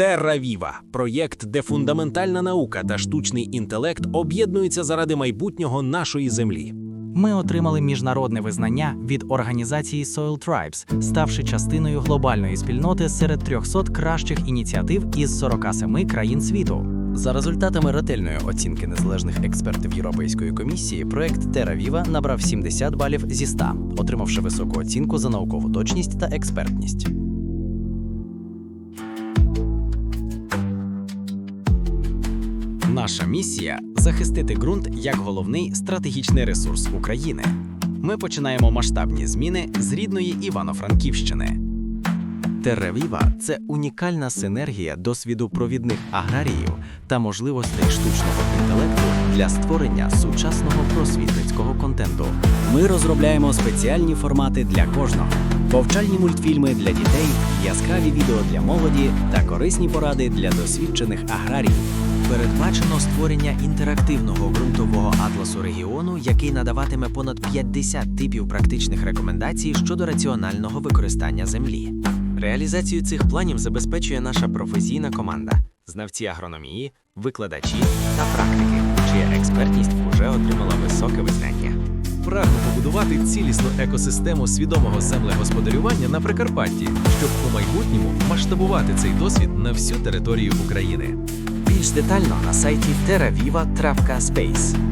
Viva – проєкт, де фундаментальна наука та штучний інтелект об'єднуються заради майбутнього нашої землі. Ми отримали міжнародне визнання від організації Soil Tribes, ставши частиною глобальної спільноти серед 300 кращих ініціатив із 47 країн світу. За результатами ретельної оцінки незалежних експертів Європейської комісії, проект Terra Viva набрав 70 балів зі 100, отримавши високу оцінку за наукову точність та експертність. Наша місія захистити ґрунт як головний стратегічний ресурс України. Ми починаємо масштабні зміни з рідної Івано-Франківщини. Теревіва це унікальна синергія досвіду провідних аграріїв та можливостей штучного інтелекту для створення сучасного просвітницького контенту. Ми розробляємо спеціальні формати для кожного: повчальні мультфільми для дітей, яскраві відео для молоді та корисні поради для досвідчених аграріїв. Передбачено створення інтерактивного ґрунтового атласу регіону, який надаватиме понад 50 типів практичних рекомендацій щодо раціонального використання землі. Реалізацію цих планів забезпечує наша професійна команда, знавці агрономії, викладачі та практики, чия експертність уже отримала високе визнання. Прагну побудувати цілісну екосистему свідомого землегосподарювання на Прикарпатті, щоб у майбутньому масштабувати цей досвід на всю територію України. Більш детально на сайті terraviva.space.